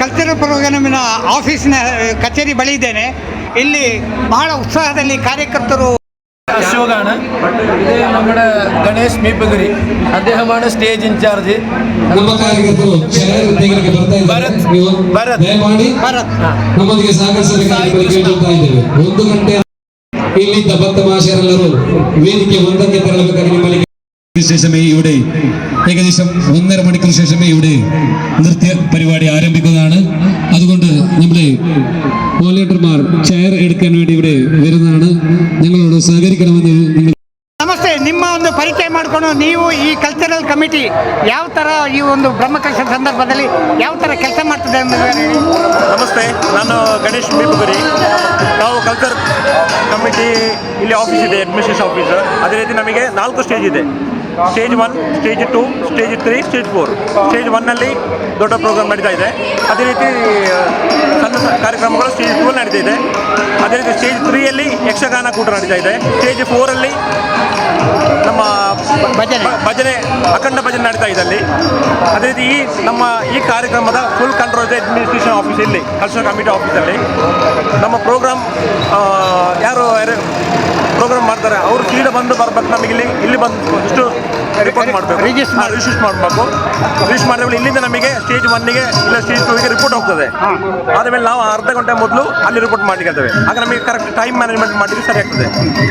Cultural ಪ್ರೋಗ್ರಾಮಿನ ಆಫೀಸಿನ ಕಚೇರಿ ಬಳಿ ಇದ್ದೇನೆ. ಇಲ್ಲಿ ಬಹಳ ಉತ್ಸಾಹದಲ್ಲಿ ಕಾರ್ಯಕರ್ತರು അശോകാണ്. ഇത് നമ്മുടെ ഗണേഷ് മീപ്പഗിരി അദ്ദേഹമാണ് stage in charge Bharat Bharat Bharat ಒಂದು ವೇದಿಕೆ ಒಂದಕ್ಕೆ ഇവിടെ ഏകദേശം ഒന്നര മണിക്കൂർ ശേഷമേ ഇവിടെ നൃത്യ പരിപാടി ആരംഭിക്കുന്നതാണ്. അതുകൊണ്ട് നമ്മുടെ മോലേറ്റർമാർ ചെയർ എടുക്കാൻ വേണ്ടി ഇവിടെ ನಿಮ್ಮ ಒಂದು ಪರಿಚಯ ಮಾಡಿಕೊಂಡು ನೀವು ಈ ಕಲ್ಚರಲ್ ಕಮಿಟಿ ಯಾವ ಥರ ಈ ಒಂದು ಬ್ರಹ್ಮಕಲಶ ಸಂದರ್ಭದಲ್ಲಿ ಯಾವ ಥರ ಕೆಲಸ ಮಾಡ್ತದೆ ಅಂತ ಹೇಳಿ. ನಮಸ್ತೆ, ನಾನು ಗಣೇಶ್ ಬಿಪುರಿ ನಾವು ಕಲ್ಚರ್ ಕಮಿಟಿ ಇಲ್ಲಿ ಆಫೀಸ್ ಇದೆ ಅಡ್ಮಿನಿಸ್ಟ್ರೇಷನ್ ಆಫೀಸ್ ಅದೇ ರೀತಿ ನಮಗೆ ನಾಲ್ಕು ಸ್ಟೇಜ್ ಇದೆ. Stage one stage two stage three stage four stage ಒನ್ನಲ್ಲಿ ದೊಡ್ಡ ಪ್ರೋಗ್ರಾಮ್ ನಡೀತಾ ಇದೆ. ಅದೇ ರೀತಿ ಸಣ್ಣ ಕಾರ್ಯಕ್ರಮಗಳು ಸ್ಟೇಜ್ ಟೂ ನಡೀತಾ ಇದೆ. ಅದೇ ರೀತಿ ಸ್ಟೇಜ್ ತ್ರೀಯಲ್ಲಿ ಯಕ್ಷಗಾನ ಕೂಟ ನಡೀತಾ ಇದೆ. ಸ್ಟೇಜ್ ಫೋರಲ್ಲಿ ನಮ್ಮ ಭಜನೆ. ಅಖಂಡ ಭಜನೆ ನಡೀತಾ ಇದೆ ಅಲ್ಲಿ. ಅದೇ ರೀತಿ ಈ ನಮ್ಮ ಈ ಕಾರ್ಯಕ್ರಮದ ಫುಲ್ ಕಂಟ್ರೋಲ್ ಇದೆ ಅಡ್ಮಿನಿಸ್ಟ್ರೇಷನ್ ಆಫೀಸ್ ಇಲ್ಲಿ ಕಲ್ಚರಲ್ ಕಮಿಟಿ ಆಫೀಸಲ್ಲಿ ನಮ್ಮ ಪ್ರೋಗ್ರಾಮ್ ಯಾರು ಯಾರು ಪ್ರೋಗ್ರಾಮ್ ಮಾಡ್ತಾರೆ ಅವರು ಸೀದ ಬಂದು ಬರ್ಬೇಕು ನಮಗೆ ಇಲ್ಲಿ ಇಲ್ಲಿ ಬಂದು ಇಷ್ಟು ರಿಪೋರ್ಟ್ ಮಾಡಬೇಕು. ರಿಜಿಸ್ಟರ್. ರಿಜಿಸ್ಟರ್ ಮಾಡಬೇಕು. ರಿಜಿಸ್ಟರ್ ಮಾಡಿದ್ರೆ ಇಲ್ಲಿಂದ ನಮಗೆ ಸ್ಟೇಜ್ ಒನ್ಗೆ ಇಲ್ಲ ಸ್ಟೇಜ್ ಟೂಗೆ ರಿಪೋರ್ಟ್ ಹೋಗ್ತದೆ. ಆದಮೇಲೆ ನಾವು ಅರ್ಧ ಗಂಟೆ ಮೊದಲು ಅಲ್ಲಿ ರಿಪೋರ್ಟ್ ಮಾಡ್ಲಿಕ್ಕೆ ಆಗ ನಮಗೆ ಕರೆಕ್ಟ್ ಟೈಮ್ ಮ್ಯಾನೇಜ್ಮೆಂಟ್ ಮಾಡಲಿಕ್ಕೆ ಸರಿ ಆಗ್ತದೆ.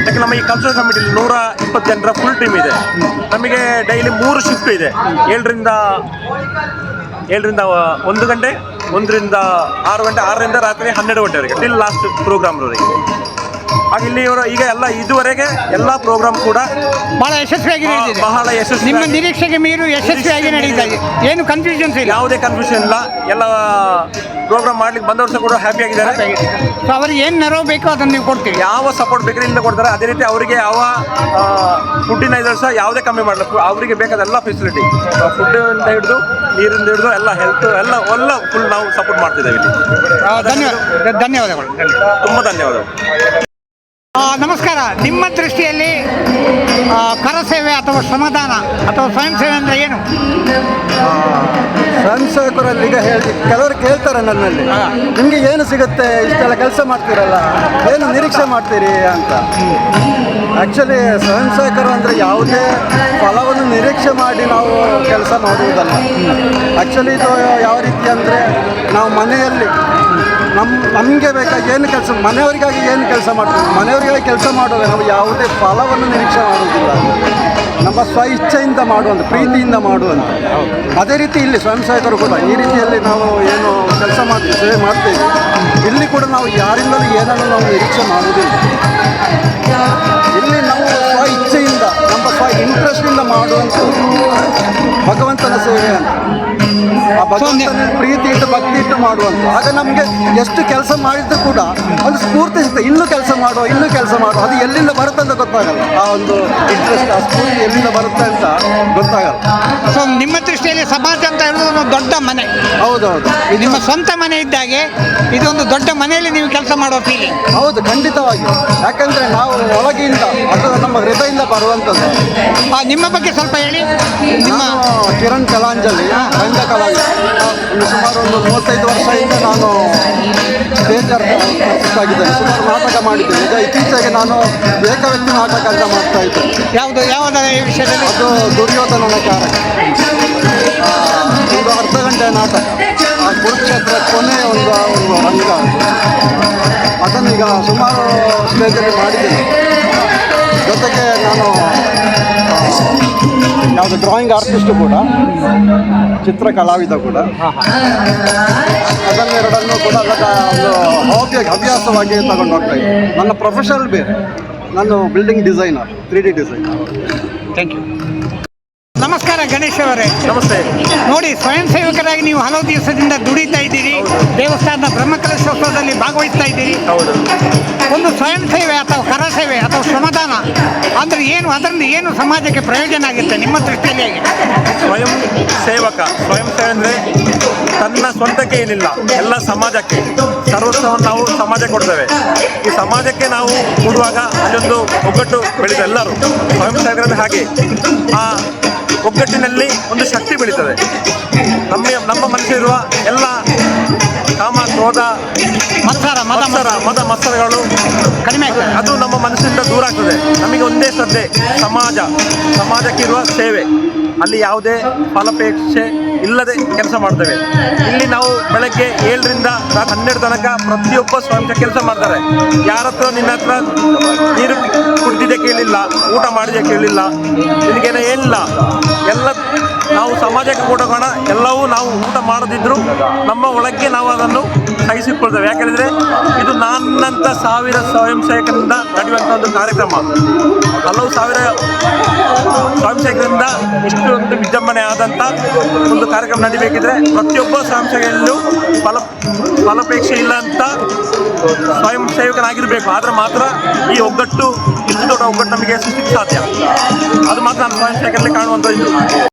ಯಾಕೆ ನಮ್ಮ ಈ ಕಲ್ಚರಲ್ ಕಮಿಟಿಯಲ್ಲಿ ನೂರ ಇಪ್ಪತ್ತು ಜನರ ಫುಲ್ ಟೀಮ್ ಇದೆ. ನಮಗೆ ಡೈಲಿ ಮೂರು ಶಿಫ್ಟ್ ಇದೆ. ಏಳರಿಂದ ಏಳರಿಂದ ಒಂದು ಗಂಟೆ, ಒಂದರಿಂದ ಆರು ಗಂಟೆ, ಆರರಿಂದ ರಾತ್ರಿ ಹನ್ನೆರಡು ಗಂಟೆವರೆಗೆ. ಟಿಲ್ ಲಾಸ್ಟ್ ಪ್ರೋಗ್ರಾಮ್ವರೆಗೆ ಹಾಗೆ ಇಲ್ಲಿ ಇವರು ಈಗ ಎಲ್ಲ ಇದುವರೆಗೆ ಎಲ್ಲ ಪ್ರೋಗ್ರಾಮ್ ಕೂಡ ಬಹಳ ಯಶಸ್ವಿಯಾಗಿ ನಡೆದಿದೆ. ಬಹಳ ಯಶಸ್ವಿ ನಿಮ್ಮ ನಿರೀಕ್ಷೆಗೆ ಮೀರು ಯಶಸ್ವಿಯಾಗಿ ನಡೀತಾ ಇದೆ. ಏನು ಕನ್ಫ್ಯೂಷನ್ಸ್ ಇಲ್ಲ. ಯಾವುದೇ ಕನ್ಫ್ಯೂಷನ್ ಇಲ್ಲ. ಎಲ್ಲ ಪ್ರೋಗ್ರಾಮ್ ಮಾಡ್ಲಿಕ್ಕೆ ಬಂದವರು ಸಹ ಕೂಡ ಹ್ಯಾಪಿ ಆಗಿದ್ದಾರೆ. ಸೊ ಅವರಿಗೆ ಏನು ನೆರವು ಬೇಕೋ ಅದನ್ನು ನೀವು ಕೊಡ್ತೀವಿ ಯಾವ ಸಪೋರ್ಟ್ ಬೇಕಾದ್ರೆ ಇಲ್ಲಿಂದ ಕೊಡ್ತಾರೆ. ಅದೇ ರೀತಿ ಅವರಿಗೆ ಯಾವ ಫುಡ್ಡಿನ ಇದ್ರೆ ಸಹ ಯಾವುದೇ ಕಮ್ಮಿ ಮಾಡಲ್ಲ ಅವರಿಗೆ ಬೇಕಾದ ಎಲ್ಲ ಫೆಸಿಲಿಟಿ ಫುಡ್ಡಿಂದ ಹಿಡಿದು ನೀರಿಂದ ಹಿಡಿದು ಎಲ್ಲ ಹೆಲ್ತ್ ಎಲ್ಲ ಎಲ್ಲ ಫುಲ್ ನಾವು ಸಪೋರ್ಟ್ ಮಾಡ್ತಿದ್ದೇವೆ ಇಲ್ಲಿ. ಧನ್ಯವಾದ ಧನ್ಯವಾದಗಳು. ತುಂಬ ಧನ್ಯವಾದಗಳು. ನಮಸ್ಕಾರ. ನಿಮ್ಮ ದೃಷ್ಟಿಯಲ್ಲಿ ಕರಸೇವೆ ಅಥವಾ ಶ್ರಮದಾನ ಅಥವಾ ಸ್ವಯಂ ಸೇವೆ ಅಂದರೆ ಏನು? ಸ್ವಯಂ ಸೇವಕರಲ್ಲಿ ಈಗ ಹೇಳಿ ಕೆಲವರು ಕೇಳ್ತಾರೆ ನನ್ನಲ್ಲಿ. ನಿಮಗೆ ಏನು ಸಿಗುತ್ತೆ? ಇಷ್ಟೆಲ್ಲ ಕೆಲಸ ಮಾಡ್ತೀರಲ್ಲ ಏನು ನಿರೀಕ್ಷೆ ಮಾಡ್ತೀರಿ ಅಂತ. ಆ್ಯಕ್ಚುಲಿ ಸ್ವಯಂ ಸೇವಕರು ಅಂದರೆ ಯಾವುದೇ ಫಲವನ್ನು ನಿರೀಕ್ಷೆ ಮಾಡಿ ನಾವು ಕೆಲಸ ಮಾಡುವುದಲ್ಲ. ಆ್ಯಕ್ಚುಲಿ ಇದು ಯಾವ ರೀತಿ ಅಂದರೆ ನಾವು ಮನೆಯಲ್ಲಿ ನಮ್ಮ ನಮಗೆ ಬೇಕಾಗಿ ಏನು ಕೆಲಸ ಮನೆಯವರಿಗಾಗಿ ಏನು ಕೆಲಸ ಮಾಡ್ತೀವಿ? ಮನೆಯವರಿಗಾಗಿ ಕೆಲಸ ಮಾಡುವಾಗ ನಾವು ಯಾವುದೇ ಫಲವನ್ನು ನಿರೀಕ್ಷೆ ಮಾಡುವುದಿಲ್ಲ. ನಮ್ಮ ಸ್ವ ಇಚ್ಛೆಯಿಂದ ಮಾಡುವಂಥ ಪ್ರೀತಿಯಿಂದ ಮಾಡುವಂಥ ಅದೇ ರೀತಿ ಇಲ್ಲಿ ಸ್ವಯಂ ಸಹಾಯಕರು ಕೂಡ, ಈ ರೀತಿಯಲ್ಲಿ ನಾವು ಏನು ಕೆಲಸ ಮಾಡ್ತೀವಿ ಮಾಡ್ತೇವೆ. ಇಲ್ಲಿ ಕೂಡ ನಾವು ಯಾರಿಂದಲೂ ಏನನ್ನು ನಾವು ನಿರೀಕ್ಷೆ ಮಾಡುವುದಿಲ್ಲ. ಇಲ್ಲಿ ನಾವು ಸ್ವ ಇಚ್ಛೆಯಿಂದ ನಮ್ಮ ಸ್ವ ಇಂಟ್ರೆಸ್ಟಿಂದ ಮಾಡುವಂಥ ಭಗವಂತನ ಪ್ರೀತಿ ಇಟ್ಟು ಭಕ್ತಿ ಇಟ್ಟು ಮಾಡುವಂಥ ಆಗ ನಮಗೆ ಎಷ್ಟು ಕೆಲಸ ಮಾಡಿದ್ರು ಕೂಡ ಒಂದು ಸ್ಫೂರ್ತಿ ಸಿಗ್ತದೆ. ಇನ್ನೂ ಕೆಲಸ ಮಾಡುವ ಇನ್ನೂ ಕೆಲಸ ಮಾಡುವ. ಅದು ಎಲ್ಲಿಂದ ಬರುತ್ತೆ ಅಂತ ಗೊತ್ತಾಗಲ್ಲ. ಆ ಒಂದು ಇಂಟ್ರೆಸ್ಟ್ ಆ ಸ್ಫೂರ್ತಿ ಎಲ್ಲಿಂದ ಬರುತ್ತೆ ಅಂತ ಗೊತ್ತಾಗಲ್ಲ. ನಿಮ್ಮ ಸಮಾಜ ಅಂತ ಹೇಳೋದು ಒಂದು ದೊಡ್ಡ ಮನೆ. ಹೌದೌದು. ಇದು ನಿಮ್ಮ ಸ್ವಂತ ಮನೆ ಇದ್ದಾಗೆ ಇದೊಂದು ದೊಡ್ಡ ಮನೆಯಲ್ಲಿ ನೀವು ಕೆಲಸ ಮಾಡುವ ಫೀಲಿಂಗ್ ಹೌದು ಖಂಡಿತವಾಗಿ. ಯಾಕಂದ್ರೆ ನಾವು ಒಳಗಿಂದ ಅದು ನಮ್ಮ ಹೃದಯದಿಂದ ಬರುವಂಥದ್ದು. ನಿಮ್ಮ ಬಗ್ಗೆ ಸ್ವಲ್ಪ ಹೇಳಿ. ನಿಮ್ಮ ನಾನು ಕಿರಣ್ ಕಲಾಂಜಲಿ ರಂಗ ಕಲಾವಿದ ಒಂದು ಸುಮಾರು ಒಂದು ಮೂವತ್ತೈದು ವರ್ಷದಿಂದ ನಾನು ಆಗಿದ್ದೇನೆ ಸುಮಾರು ನಾಟಕ ಮಾಡಿದ್ದೇನೆ ಈಗ ಇತ್ತೀಚೆಗೆ ನಾನು ಏಕವ್ಯಕ್ತಿ ನಾಟಕ ಅಂತ ಮಾಡ್ತಾ ಇದ್ದೆ. ಯಾವುದು? ಯಾವುದರ ಈ ವಿಷಯದಲ್ಲಿ? ಅದು ದುರ್ಯೋಧನನ ಕಾರಣ ಒಂದು ಅರ್ಧ ಗಂಟೆ ನಾಟಕ. ಆ ಕುರುಕ್ಷೇತ್ರ ಕೊನೆಯ ಒಂದು ಒಂದು ರಂಗ ಅದು. ಅದನ್ನು ಈಗ ಸುಮಾರು ಸ್ಟೇಜಲ್ಲಿ ಮಾಡಿದ್ದೇನೆ. ಜೊತೆಗೆ ನಾನು ಯಾವುದು ಡ್ರಾಯಿಂಗ್ ಆರ್ಟಿಸ್ಟ್ ಕೂಡ ಚಿತ್ರ ಕಲಾವಿದ ಕೂಡ ಅದನ್ನೆರಡನ್ನು ಕೂಡ ಅದರ ಒಂದು ಹಾಬಿಯಾಗಿ ಹವ್ಯಾಸವಾಗಿ ತಗೊಂಡು ಹೋಗ್ತಾ ಇದ್ದೆ. ನನ್ನ ಪ್ರೊಫೆಷನಲ್ ಬೇರೆ. ನಾನು building designer three D designer thank you ನಮಸ್ಕಾರ ಗಣೇಶ್ ಅವರೇ. ನಮಸ್ತೆ. ನೋಡಿ ಸ್ವಯಂ ಸೇವಕರಾಗಿ ನೀವು ಹಲವು ದಿವಸದಿಂದ ದುಡಿತಾ ಇದ್ದೀರಿ. ದೇವಸ್ಥಾನದ ಬ್ರಹ್ಮಕಲಶೋತ್ಸವದಲ್ಲಿ ಭಾಗವಹಿಸ್ತಾ ಇದ್ದೀರಿ. ಹೌದು. ಒಂದು ಸ್ವಯಂ ಸೇವೆ ಅಥವಾ ಕರ ಸೇವೆ ಅಥವಾ ಶ್ರಮದಾನ? ಏನು ಅದರಿಂದ ಏನು ಸಮಾಜಕ್ಕೆ ಪ್ರಯೋಜನ ಆಗುತ್ತೆ ನಿಮ್ಮ ದೃಷ್ಟಿಯಲ್ಲಿ ಸ್ವಯಂ ಸೇವಕ, ಸ್ವಯಂ ಸೇವೆ ಅಂದರೆ ತನ್ನ ಸ್ವಂತಕ್ಕೆ ಏನಿಲ್ಲ, ಎಲ್ಲ ಸಮಾಜಕ್ಕೆ. ಸರ್ವಸ್ವವನ್ನು ನಾವು ಸಮಾಜಕ್ಕೆ ಕೊಡ್ತೇವೆ. ಈ ಸಮಾಜಕ್ಕೆ ನಾವು ಕೊಡುವಾಗ ಅಲ್ಲೊಂದು ಒಗ್ಗಟ್ಟು ಬೆಳೀತದೆ ಎಲ್ಲರೂ. ಸ್ವಯಂ ಸೇವಕರಲ್ಲಿ ಹಾಗೆ. ಆ ಒಗ್ಗಟ್ಟಿನಲ್ಲಿ ಒಂದು ಶಕ್ತಿ ಬೆಳೀತದೆ. ನಮ್ಮ ನಮ್ಮ ಮನಸ್ಸಿರುವ ಎಲ್ಲ ಕಾಮ, ಕ್ರೋಧ ಮತ್ಸರ ಮತ ಮತ್ಸರ. ಮತ ಮತ್ಸರಗಳು. ಕಡಿಮೆ ಅದು ನಮ್ಮ ಮನಸ್ಸಿಂದ ದೂರ ಆಗ್ತದೆ. ನಮಗೆ ಒಂದೇ ಶ್ರದ್ಧೆ ಸಮಾಜ. ಸಮಾಜಕ್ಕಿರುವ ಸೇವೆ. ಅಲ್ಲಿ ಯಾವುದೇ ಫಲಾಪೇಕ್ಷೆ ಇಲ್ಲದೆ ಕೆಲಸ ಮಾಡ್ತೇವೆ. ಇಲ್ಲಿ ನಾವು ಬೆಳಗ್ಗೆ ಏಳರಿಂದ ರಾತ್ರಿ ಹನ್ನೆರಡು ತನಕ ಪ್ರತಿಯೊಬ್ಬ ಸ್ವಂತ ಕೆಲಸ ಮಾಡ್ತಾರೆ. ಯಾರ ಹತ್ರ ನಿನ್ನ ಹತ್ರ ನೀರು ಕುಡಿದಿದ್ದೆ ಕೇಳಿಲ್ಲ ಊಟ ಮಾಡಿದೆ ಕೇಳಿಲ್ಲ ನಿನಗೇನ ಏನಿಲ್ಲ ಸಮಾಜಕ್ಕೆ ಕೊಡೋಣ ಎಲ್ಲವೂ ನಾವು ಊಟ ಮಾಡದಿದ್ದರೂ ನಮ್ಮ ಒಳಗೆ ನಾವು ಅದನ್ನು ಕೈಸಿಕೊಳ್ತೇವೆ ಯಾಕೆಂದರೆ ಇದು ನನ್ನಂಥ ಸಾವಿರ ಸ್ವಯಂ ಸೇವಕರಿಂದ ನಡೆಯುವಂಥ ಒಂದು ಕಾರ್ಯಕ್ರಮ. ಹಲವು ಸಾವಿರ ಸ್ವಯಂ ಸೇವಕರಿಂದ ಒಂದು ವಿಜೃಂಭಣೆ ಆದಂಥ ಒಂದು ಕಾರ್ಯಕ್ರಮ ನಡಿಬೇಕಿದ್ರೆ ಪ್ರತಿಯೊಬ್ಬ ಸ್ವಯಂ ಸೇವೆಯಲ್ಲೂ ಫಲ, ಫಲಪೇಕ್ಷೆ ಇಲ್ಲ ಅಂತ ಸ್ವಯಂ ಸೇವಕನಾಗಿರಬೇಕು ಆದರೆ ಮಾತ್ರ ಈ ಒಗ್ಗಟ್ಟು, ಇಷ್ಟು ದೊಡ್ಡ ಒಗ್ಗಟ್ಟು ನಮಗೆ ಸಾಧ್ಯ. ಅದು ಮಾತ್ರ ನಾನು ಸ್ವಯಂ ಸೇವಕರಲ್ಲಿ ಕಾಣುವಂಥ ಇದು